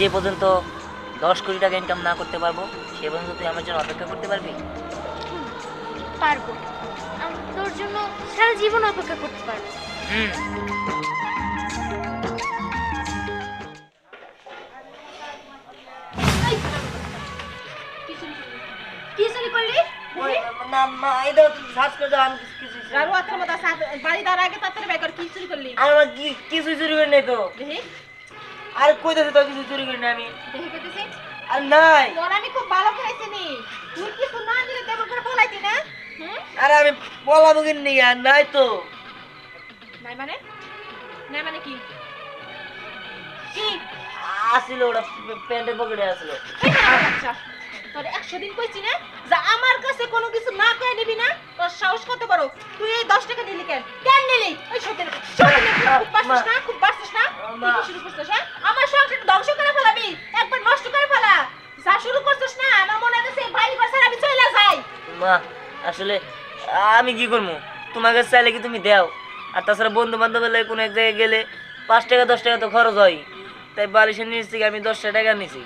যে পর্যন্ত দশ কোটি টাকা ইনকাম না করতে পারব সে পর্যন্ত তুই আমার জন্য অপেক্ষা করতে পারবি? পারব। আমি তোর জন্য সারা জীবন অপেক্ষা করতে পারব। হুম। কি চুরি করলি? কি চুরি করলি? আমার কি- কিছু চুরি করি তো। আর কইতেছে তো কিছু চুরি করি না আমি দেখি কইতেছি। আর নাই তোর আমি খুব ভালো করে চিনি। তুই কিছু না দিলে তেমন করে বলাইতি না? আর আমি বলাবো কিনি আর নাই তো নাই মানে? নাই মানে কি? কি? আসিল ওটা প্যান্টের পকেটে আসলো। তোর একশো দিন কইছি না যে আমার কাছে কোনো কিছু না কয়ে নিবি না তোর সাহস কত বড় তুই এই দশ টাকা দিলি কেন কেন নিলি ওই সত্যি খুব না খুব বাড়ছিস না কি শুরু করছিস হ্যাঁ মা, আসলে আমি কি করব তোমাকে চাইলে কি তুমি দাও? আর তাছাড়া বন্ধু বান্ধব এলে কোনো এক জায়গায় গেলে পাঁচ টাকা, দশ টাকা তো খরচ হয়। তাই বালিশের নিচ থেকে আমি দশটা টাকা নিছি।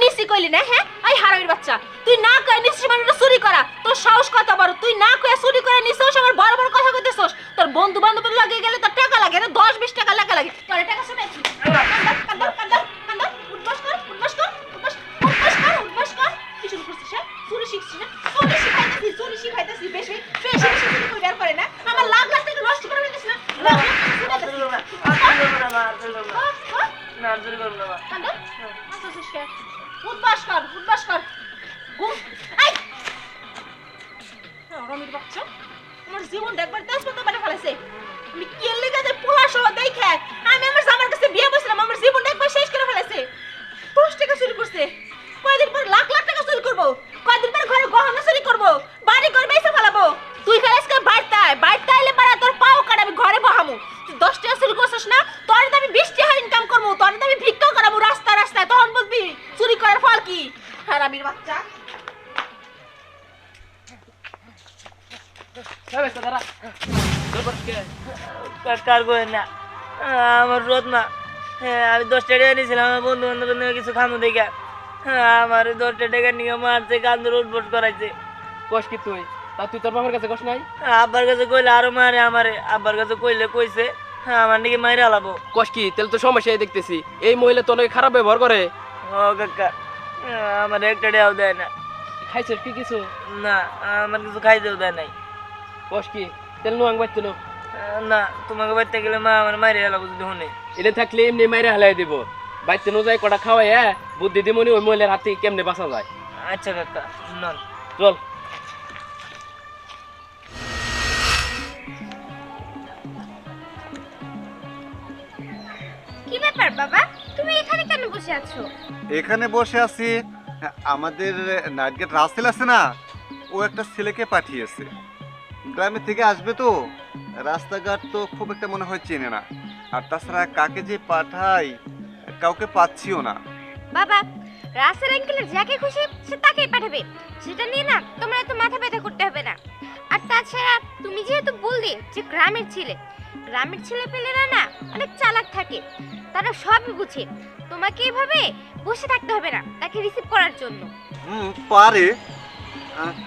নিসি কইলি না হ্যাঁ? এই হারামির বাচ্চা, তুই না কয়ে নিছিস মানে চুরি করা। তোর সাহস কত বড়? তুই না কয়ে চুরি করে নিছিস, আমার বড় বড় কথা কইতেছস। তোর বন্ধু বান্ধবের লাগে গেলে তোর টাকা লাগে না, দশ, বিশ টাকা লাগা লাগে। তোর টাকা শুনেছি করছে কয়দিন পর লাখ লাখ টাকা চুরি করব। কয়দিন পর ঘরে গহনা চুরি করব। বাড়ি ঘর বেসে ফেলাবো। তুই ফেলেছে বাড়তে আয়। বাড়তে আইলে পারা তোর পাও কাট, আমি ঘরে বহামু। তুই দশ টাকা চুরি করছিস না? তোর আমি বিশ টাকা ইনকাম করব। তোর আমি ভিক্ষা করাবো রাস্তা রাস্তায়। তখন বুঝবি চুরি করার ফল কি? হারামির বাচ্চা। না? আমার রোদ না হ্যাঁ আমি দশটা নিয়েছিলাম। আমার বন্ধু বান্ধব কিছু খামো দেখা। আমার দশটা টাকা নিয়ে মারছে কান্দুর উঠবস করাইছে। কস কি তুই? তা তুই তোর বাবার কাছে কস নাই? আব্বার কাছে কইলে আরও মারে আমারে আব্বার কাছে কইলে কইছে আমার নাকি মাইরে আলাবো কস কি তাহলে তো সমস্যাই দেখতেছি। এই মহিলা তোর খারাপ ব্যবহার করে। ও কাকা আমার একটা টাকাও দেয় না। খাইছিস কি কিছু? না আমার কিছু খাইতেও দেয় নাই। কস কি তেল নুয়াং বাচ্চা নো। না তোমাকে বাড়তে গেলে মা আমার মাইরে আলাবো যদি শুনে এটা থাকলে এমনি মাইরে হালাই দিব। বাচ্চা নো যায় কটা খাওয়াই হ্যাঁ? বুদ্ধি দিমনি ওই মহিলার হাত থেকে কেমনে বাঁচা যায়? আচ্ছা কাকা নন। চল। কি ব্যাপার বাবা? তুমি এখানে কেন বসে আছো? এখানে বসে আছি। আমাদের নাইট গেট রাসেল আছে না? ও একটা ছেলেকে পাঠিয়েছে। গ্রামে থেকে আসবে তো? রাস্তাঘাট তো খুব একটা মনে হয় চেনে না। আর তাছাড়া কাকে যে পাঠাই কাউকে পাচ্ছিও না। বাবা রাসেল আঙ্কেলের যাকে খুশি সে তাকেই পাঠাবে। সেটা নিয়ে না তোমার এত মাথা ব্যথা করতে হবে না। আর তাছাড়া তুমি যেহেতু বললে যে গ্রামের ছেলে গ্রামের ছেলে পেলেরা না অনেক চালাক থাকে তারা সবই বুঝে। তোমাকে এভাবে বসে থাকতে হবে না তাকে রিসিভ করার জন্য। হুম পারে।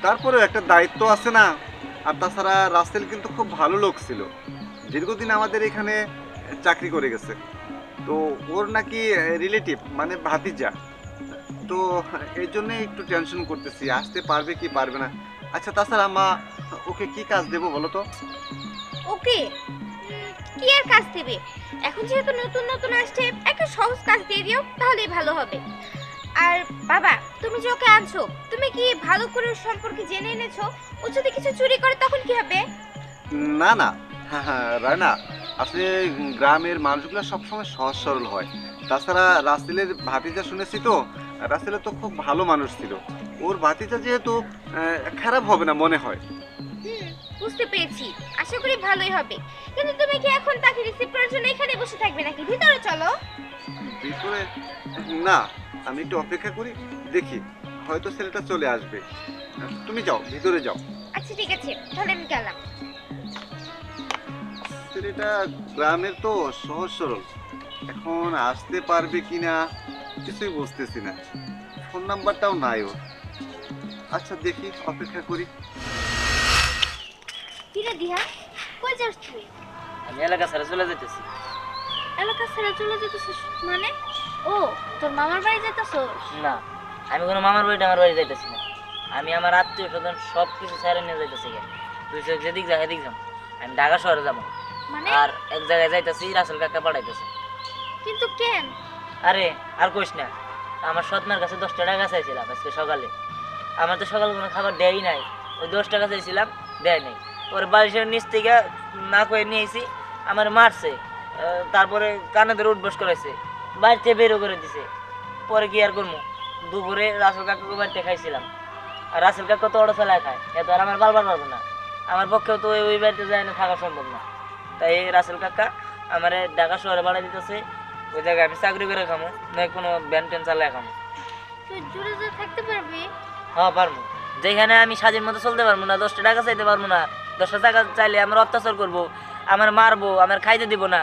তারপরেও একটা দায়িত্ব আছে না। আর তাছাড়া রাসেল কিন্তু খুব ভালো লোক ছিল। দীর্ঘদিন আমাদের এখানে চাকরি করে গেছে। তো ওর নাকি রিলেটিভ মানে ভাতিজা। তো এই জন্য একটু টেনশন করতেছি আসতে পারবে কি পারবে না। আচ্ছা তাছাড়া মা ওকে কি কাজ দেবো বলো তো? ওকে? কি আর কাজ দেবে? এখন যেহেতু নতুন নতুন আসছে একটা সহজ কাজ দিয়ে দিও তাহলেই ভালো হবে। আর বাবা তুমি যে ওকে আনছো তুমি কি ভালো করে ওর সম্পর্কে জেনে এনেছো? ও যদি কিছু চুরি করে তখন কি হবে? না না। হ্যাঁ হ্যাঁ রায়না আসলে গ্রামের মানুষগুলো সবসময় সহজ সরল হয়। তাছাড়া রাসেলের ভাতিজা শুনেছি তো রাসেলের তো খুব ভালো মানুষ ছিল। ওর ভাতিজা যেহেতু খারাপ হবে না মনে হয়। বুঝতে পেরেছি। আশা করি ভালোই হবে। কিন্তু তুমি কি এখন তাকে রিসিভ করার জন্য এখানে বসে থাকবে নাকি? ভিতরে চলো। ভিতরে? না আমি একটু অপেক্ষা করি দেখি। হয়তো ছেলেটা চলে আসবে। তুমি যাও ভিতরে যাও। আচ্ছা ঠিক আছে। তাহলে আমি গেলাম। ছেলেটা গ্রামের তো সহজ সরল। এখন আসতে পারবে কিনা কিছুই বুঝতেছি না। ফোন নাম্বারটাও নাই ওর। আচ্ছা দেখি অপেক্ষা করি। কিরে দিহা কই যাস তুই? আমি এলাকা ছেড়ে চলে যেতেছি এলাকা ছেড়ে চলে যেতেছিস মানে? ও তোর মামার বাড়ি যেতেছস না আমি কোনো মামার বাড়িতে আমার বাড়ি যাইতেছি না। আমি আমার আত্মীয় স্বজন সব কিছু ছেড়ে নিয়ে যাইতেছি তুই যেদিক যা সেদিক যাম আমি ঢাকা শহরে যাব। আর এক জায়গায় যাইতেছি রাসেল কাকা পাঠাইতেছে। কিন্তু কেন? আরে আর কইস না আমার সৎমার কাছে দশটা টাকা চাইছিলাম আজকে সকালে। আমার তো সকালে কোনো খাবার দেয়ই নাই। ওই দশ টাকা চাইছিলাম দেয় নাই। পরে বালিশের নিচ থেকে না করে নিয়েছি আমার মারছে। তারপরে কানে ধরে উঠবস করাইছে। বাড়িতে বেরো করে দিছে। পরে কি আর করব? দুপুরে রাসেল কাকাকে বাড়িতে খাইছিলাম। আর রাসেল কাকা তো অটো ফেলায় খায় এত আর আমার বারবার পারব না। আমার পক্ষেও তো ওই ওই বাড়িতে যায় না থাকা সম্ভব না। তাই এই রাসেল কাকা আমার ঢাকা শহরে বাড়াই দিতেছে। ওই জায়গায় আমি চাকরি করে খামো নয় কোনো ব্যান ট্যান চালায় খামো। থাকতে পারবি? হ্যাঁ পারব। যেখানে আমি স্বাধীন মতো চলতে পারব না দশটা টাকা চাইতে পারব না দশটা টাকা চাইলে আমার অত্যাচার করব আমার মারবো আমার খাইতে দিব না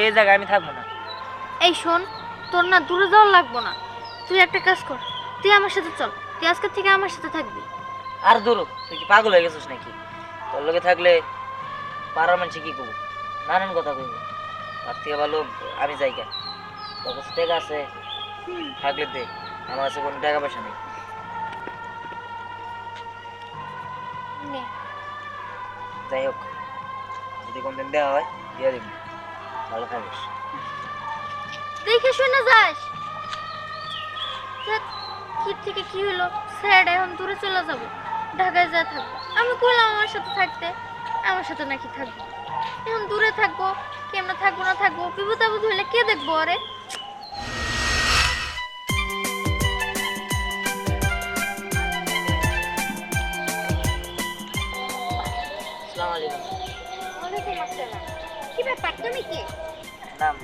এই জায়গায় আমি থাকব না। এই শোন তোর না দূরে যাওয়া লাগবো না। তুই একটা কাজ কর তুই আমার সাথে চল তুই আজকে থেকে আমার সাথে থাকবি। আর দূর তুই কি পাগল হয়ে গেছিস নাকি? তোর লোকে থাকলে পাড়ার মানুষ কি করব? নানান কথা কইব। তার থেকে ভালো আমি যাই কেন তোর কাছে টাকা আছে থাকলে দে আমার কাছে কোনো টাকা পয়সা নেই। যাই হোক যদি কোনদিন দেওয়া হয় দিয়ে দিবি। ভালো থাকিস। দেখে শুনে যাস। কি থেকে কি হলো? স্যার এখন দূরে চলে যাব। ঢাকায় যা থাকব। আমি কইলাম আমার সাথে থাকতে আমার সাথে নাকি থাকব। এখন দূরে থাকব কেমন থাকব না থাকব বিপদ আপদ হইলে কে দেখব আরে? কি ব্যাপার তুমি কি? নাম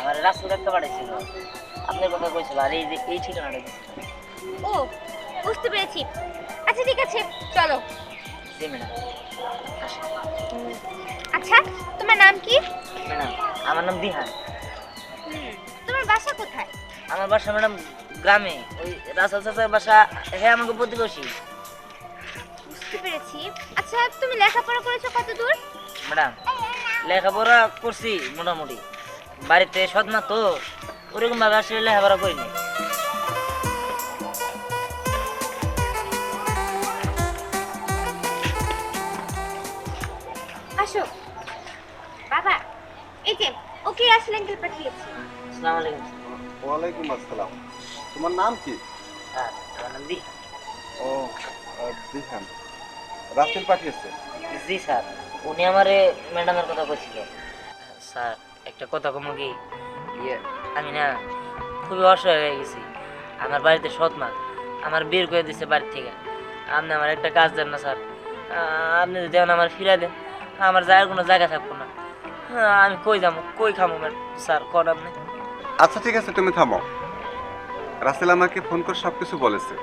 আমার রাস্তা দেখতে পাঠাইছিল। আপনার কথা কইছিল আর এই যে এই ঠিকানাটা ও বুঝতে পেরেছি। আচ্ছা ঠিক আছে চলো। জি ম্যাডাম আচ্ছা তোমার নাম কি? ম্যাডাম আমার নাম দিহান তোমার বাসা কোথায়? আমার বাসা ম্যাডাম গ্রামে। ওই রাসেল চাচার বাসা হ্যাঁ আমাকে প্রতিবেশী। বুঝতে পেরেছি। আচ্ছা তুমি লেখাপড়া করেছ কত দূর ম্যাডাম লেখাপড়া করছি মোটামুটি। বাড়িতে সদমা তো ওরকম ভাবে আসলে লেখাপড়া করিনি। আসো। বাবা এই যে ওকে আসলে আঙ্কেল পাঠিয়েছি। আসসালামু আলাইকুম ওয়ালাইকুম আসসালাম। তোমার নাম কি? স্যার আমার ও দিহান। রাসেল পাঠিয়েছে? জি স্যার। উনি আমারে ম্যাডামের কথা কইছিল স্যার একটা কথা কমো কি? ইয়ে। আমি না খুবই অসহায় হয়ে গেছি। আমার বাড়িতে সৎ মা। আমার বের করে দিছে বাড়ি থেকে। আপনি আমার একটা কাজ দেন না স্যার। আপনি যদি আমার ফিরা দেন। আমার যাওয়ার কোনো জায়গা থাকব না। আহ, আমি কই যাব? কই খামো স্যার কন আপনি। আচ্ছা ঠিক আছে তুমি থামো। রাসেল আমাকে ফোন করে সব কিছু বলেছে।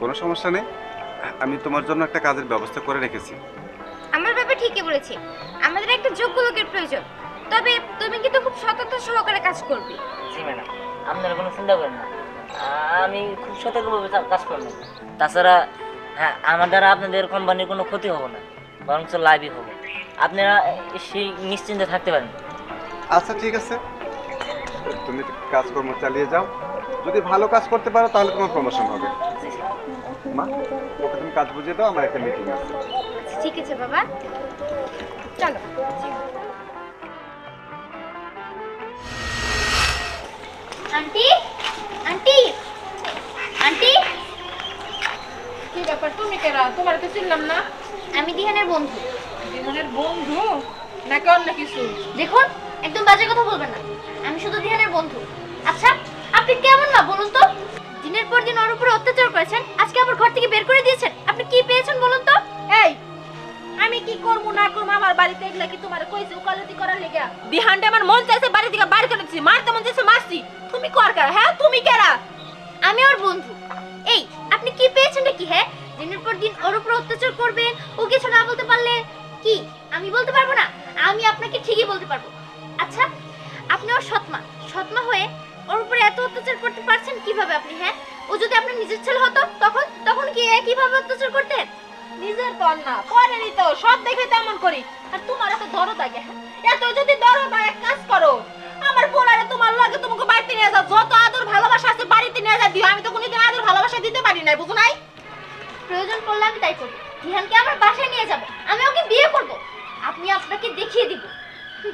কোনো সমস্যা নেই? আমি তোমার জন্য একটা কাজের ব্যবস্থা করে রেখেছি। আমার বাবা ঠিকই বলেছে। আমাদের একটা যোগ্য লোকের প্রয়োজন। তবে তুমি কিন্তু খুব সততা সহকারে কাজ করবে। জি ম্যাডাম। আপনারা কোনো চিন্তা করেন না। আমি খুব সতর্কভাবে কাজ করব। তাছাড়া হ্যাঁ আমার দ্বারা আপনাদের কোম্পানির কোনো ক্ষতি হবে না। বরঞ্চ লাভই হবে আপনারা সেই নিশ্চিন্তে থাকতে পারেন। আচ্ছা ঠিক আছে। তুমি কাজকর্ম চালিয়ে যাও। যদি ভালো কাজ করতে পারো তাহলে তোমার প্রমোশন হবে। মা ওকে তুমি কাজ বুঝিয়ে দাও আমার একটা মিটিং আছে। ঠিক আছে বাবা। চলো আন্টি আন্টি আন্টি। কি ব্যাপার তুমি কেরা? তোমার তো চিনলাম না। আমি দিহানের বন্ধু। জীবনের বন্ধু? নাকি অন্য কিছু। দেখুন একদম বাজে কথা বলবেন না। আমি শুধু দিহানের বন্ধু। আচ্ছা আপনি কেমন না বলুন তো? দিনের পর দিন ওর উপরে অত্যাচার করেছেন আজকে আবার ঘর থেকে বের করে দিয়েছেন। আপনি কি পেয়েছেন বলুন তো? এই আমি কি করব না করব আমার বাড়িতে এগুলা কি তোমার কইছে উকালতি করার লেগে? বিহানটা আমার মন চাইছে বাড়ি থেকে বাড়ি করে দিছি মারতে মন চাইছে মারছি। তুমি কর কারা হ্যাঁ তুমি কেরা? আমি ওর বন্ধু। এই আপনি কি পেয়েছেন কি হ্যাঁ? দিনের পর দিন ওর উপর অত্যাচার করবেন ও কিছু না বলতে পারলে কি? আমি বলতে পারব না? আমি আপনাকে ঠিকই বলতে পারব। আচ্ছা আপনি ওর সৎমা। সৎমা হয়ে ওর উপরে এত অত্যাচার করতে পারছেন কীভাবে আপনি হ্যাঁ? ও যদি আপনার নিজের ছেলে হতো, তখন তখন কি কীভাবে অত্যাচার করতেন নিজের দর না, পরে নিত সব দেখে তেমন করি। আর তোমার এত দরদ আগে হ্যাঁ? এত যদি দরদ এক কাজ করো, আমার পোলারে তোমার লাগে তোমাকে বাড়িতে নিয়ে যাও, যত আদর ভালোবাসা আছে বাড়িতে নিয়ে যা দিও। আমি তো কোনোদিন আদর ভালোবাসা দিতে পারি নাই, বুঝো নাই? প্রয়োজন পড়লে আমি তাই করব। রিহানকে আমার বাসায় নিয়ে যাব। আমি ওকে বিয়ে করব। আপনি আপনাকে দেখিয়ে দিব।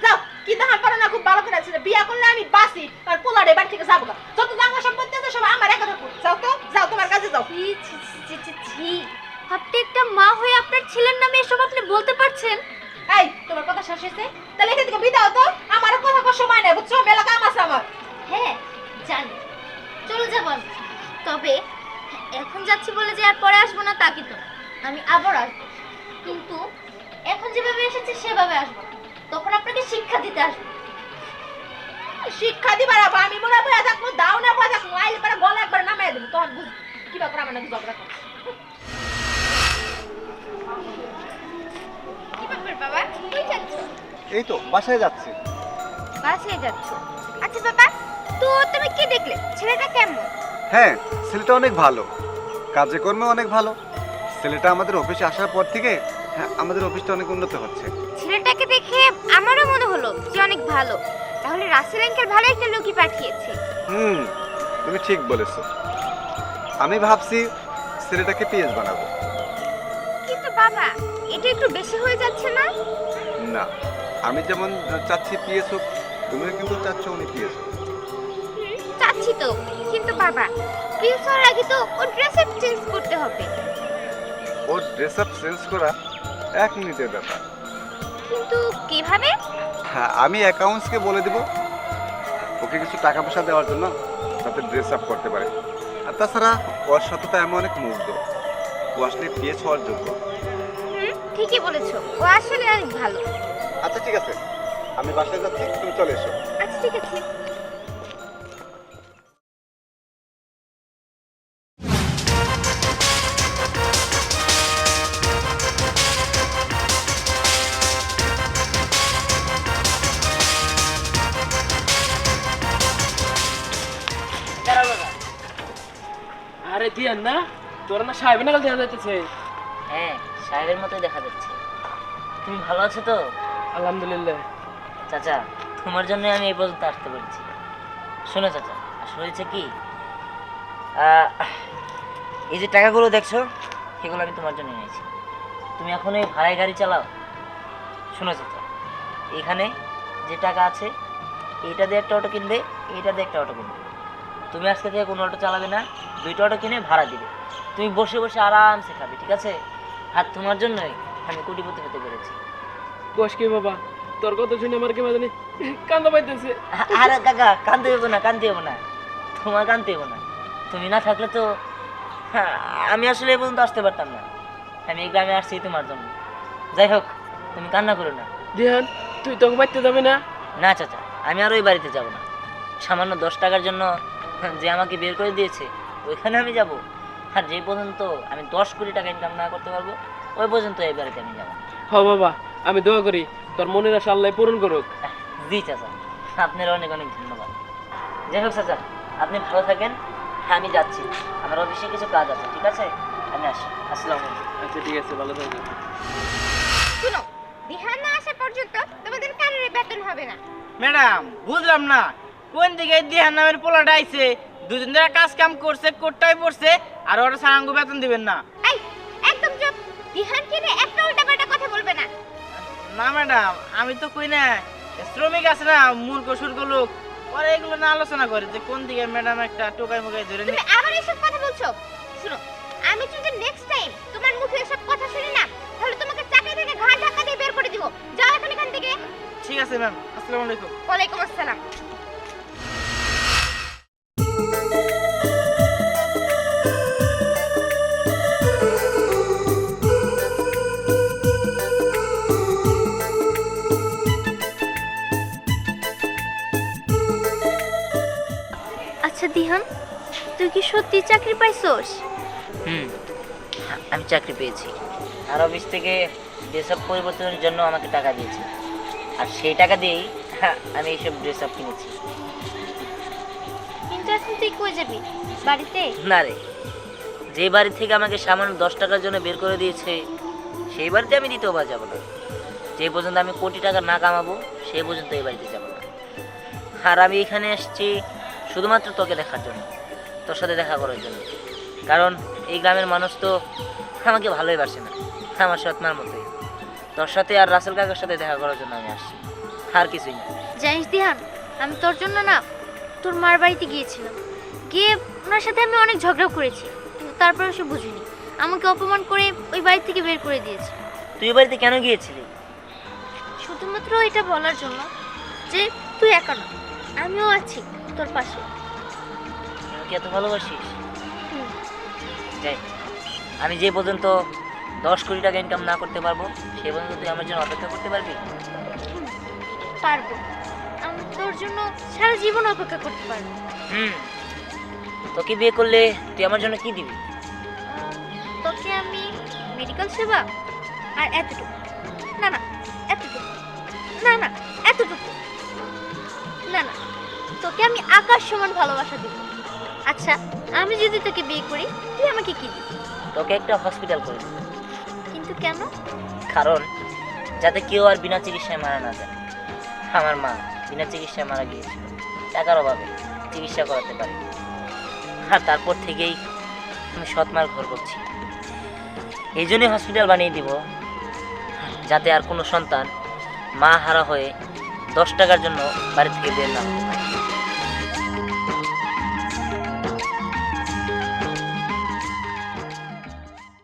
যাও, কি তাহার পারো না খুব ভালো করে আছে বিয়ে করলে আমি বাসি আর পোলারে বাড়ি থেকে যাব আমার নাকি ঝগড়া করো বাবা? কই যাচ্ছ। এই তো বাসায় যাচ্ছি। বাসায় যাচ্ছ। আচ্ছা বাবা তো তুমি কি দেখলে? ছেলেটা কেমন? হ্যাঁ ছেলেটা অনেক ভালো। কাজে কর্মে অনেক ভালো। ছেলেটা আমাদের অফিসে আসার পর থেকে হ্যাঁ আমাদের অফিসটা অনেক উন্নত হচ্ছে। ছেলেটাকে দেখে আমারও মনে হলো যে অনেক ভালো। তাহলে রাসেল আঙ্কেল ভালো একটা লোকই পাঠিয়েছে। হুম তুমি ঠিক বলেছ। আমি ভাবছি ছেলেটাকে পিএস বানাবো। কিন্তু বাবা এটা একটু বেশি হয়ে যাচ্ছে না? না আমি যেমন চাচ্ছি পিএস হোক তুমিও কিন্তু চাচ্ছ উনি পিএস হোক। চাচ্ছি তো কিন্তু বাবা প্রিন্স হওয়ার আগে তো ওর ড্রেস আপ চেঞ্জ করতে হবে। ওর ড্রেস আপ চেঞ্জ করা এক মিনিটের ব্যাপার। কিন্তু কীভাবে? হ্যাঁ আমি অ্যাকাউন্টসকে বলে দিব। ওকে কিছু টাকা পয়সা দেওয়ার জন্য যাতে ড্রেস আপ করতে পারে। আর তাছাড়া ওর সততা এমন অনেক মুগ্ধ। ও আসলে পিএস হওয়ার যোগ্য ঠিকই বলেছ। ও আসলে অনেক ভালো। আচ্ছা ঠিক আছে। আমি বাসায় যাচ্ছি তুমি চলে এসো। আচ্ছা ঠিক আছে। সাহেব নাগাল দেখা যাইতেছে। হ্যাঁ সাহেবের মতোই দেখা যাচ্ছে। তুমি ভালো আছো তো? আলহামদুলিল্লাহ। চাচা তোমার জন্য আমি এই পর্যন্ত আসতে পেরেছি। শোনো চাচা আসলে হয়েছে কি? এই যে টাকাগুলো দেখছ সেগুলো আমি তোমার জন্য নিয়েছি তুমি এখন এই ভাড়ায় গাড়ি চালাও। শোনো চাচা এখানে যে টাকা আছে এইটা দিয়ে একটা অটো কিনবে এইটা দিয়ে একটা অটো কিনবে। তুমি আজকে থেকে কোনো অটো চালাবে না দুইটা অটো কিনে ভাড়া দিবে। তুমি বসে বসে আরামসে খাবে ঠিক আছে? আর তোমার জন্যই আমি কোটিপতি হতে পেরেছি। কোষ কি বাবা? তোর কথা শুনে আমার কি জানি কান্দা পাইতেছে। আরে কাকা কানতে হব না কানতে হব না। তোমার কানতে হব না। তুমি না থাকলে তো হ্যাঁ, আমি আসলে এ পর্যন্ত আসতে পারতাম না। আমি এই গ্রামে আসছি তোমার জন্য। যাই হোক তুমি কান্না করো না। দিয়ান তুই তোকে বাইতে যাবি না? না চাচা আমি আর ওই বাড়িতে যাব না। সামান্য দশ টাকার জন্য যে আমাকে বের করে দিয়েছে ওইখানে আমি যাব। আর যে পর্যন্ত আমি দশ কোটি টাকা ইনকাম না করতে পারব ওই পর্যন্ত এই বাড়িতে আমি যাব। হ বাবা আমি দোয়া করি তোর মনের আশা আল্লাহ পূরণ করুক। জি চাচা আপনার অনেক অনেক ধন্যবাদ। যাই হোক চাচা আপনি ভালো থাকেন হ্যাঁ আমি যাচ্ছি। আমার অফিসে কিছু কাজ আছে ঠিক আছে? আমি আসি। আসসালামু আলাইকুম। আচ্ছা ঠিক আছে ভালো থাকবে শুনো দিহান না আসা পর্যন্ত তোমাদের কারোর বেতন হবে না। ম্যাডাম বুঝলাম না। কোন দিকে দিহান নামের পোলাটা আইছে? দুদিন ধরে কাজ কাম করছে কোটটাই পড়ছে আর ওরা সারাঙ্গ বেতন দিবেন না। এই একদম চুপ। দিহান কি রে একটা উল্টাপাল্টা কথা বলবে না? না ম্যাডাম আমি তো কই না শ্রমিক আছে না মূর্খ সুর্খ লোক ওরা এগুলো না আলোচনা করে যে কোন দিকে ম্যাডাম একটা টোকাই মুকাই ধরে নি তুমি আবার এসব কথা বলছো? শুনো আমি যদি নেক্সট টাইম তোমার মুখে এসব কথা শুনি না তাহলে তোমাকে চাকরি থেকে ঘাট ধাক্কা দিয়ে বের করে দিব। যাও এখন এখান থেকে। ঠিক আছে ম্যাম আসসালামু আলাইকুম। ওয়ালাইকুম আসসালাম। আচ্ছা দিহান তুই কি সত্যি চাকরি পাইছস? হুম আমি চাকরি পেয়েছি। আর অফিস থেকে ড্রেস আপ পরিবর্তনের জন্য আমাকে টাকা দিয়েছে। আর সেই টাকা দিয়েই আমি এইসব ড্রেস আপ কিনেছি। কিন্তু এখন তুই কই যাবি? বাড়িতে? না রে যে বাড়ি থেকে আমাকে সামান্য দশ টাকার জন্য বের করে দিয়েছে সেই বাড়িতে আমি দ্বিতীয়বার যাব না। যে পর্যন্ত আমি কোটি টাকা না কামাবো সেই পর্যন্ত এই বাড়িতে যাব না। আর আমি এখানে এসেছি শুধুমাত্র তোকে দেখার জন্য তোর সাথে দেখা করার জন্য। কারণ এই গ্রামের মানুষ তো আমাকে ভালোই বাসে না আমার সৎমার মতোই। তোর সাথে আর রাসেল কাকার সাথে দেখা করার জন্য আমি আসছি আর কিছুই না। জানিস দিহান আমি তোর জন্য না তোর মার বাড়িতে গিয়েছিলাম। গিয়ে ওনার সাথে আমি অনেক ঝগড়া করেছি কিন্তু তারপরে সে বুঝিনি। আমাকে অপমান করে ওই বাড়ি থেকে বের করে দিয়েছে। তুই বাড়িতে কেন গিয়েছিলি? শুধুমাত্র এটা বলার জন্য যে তুই একা না আমিও আছি। তোর পাশে। আমাকে এত ভালোবাসিস। যাই। আমি যে পর্যন্ত দশ কোটি টাকা ইনকাম না করতে পারব সে পর্যন্ত তুই আমার জন্য অপেক্ষা করতে পারবি? পারব। আমি তোর জন্য সারা জীবন অপেক্ষা করতে পারব। হুম। তোকে বিয়ে করলে তুই আমার জন্য কি দিবি? তোকে আমি মেডিকেল সেবা আর এতটুকু। না না তোকে আমি আকাশ সমান ভালোবাসা দিব আচ্ছা আমি যদি তোকে বিয়ে করি তুই আমাকে কি দিবি? তোকে একটা হসপিটাল করে দিবি। কিন্তু কেন? কারণ যাতে কেউ আর বিনা চিকিৎসায় মারা না যায়। আমার মা বিনা চিকিৎসায় মারা গিয়েছিল। টাকার অভাবে চিকিৎসা করাতে পারি আর তারপর থেকেই আমি সৎমার ঘর করছি। এই জন্যই হসপিটাল বানিয়ে দিব যাতে আর কোনো সন্তান মা হারা হয়ে দশ টাকার জন্য বাড়ি থেকে বের না হয়।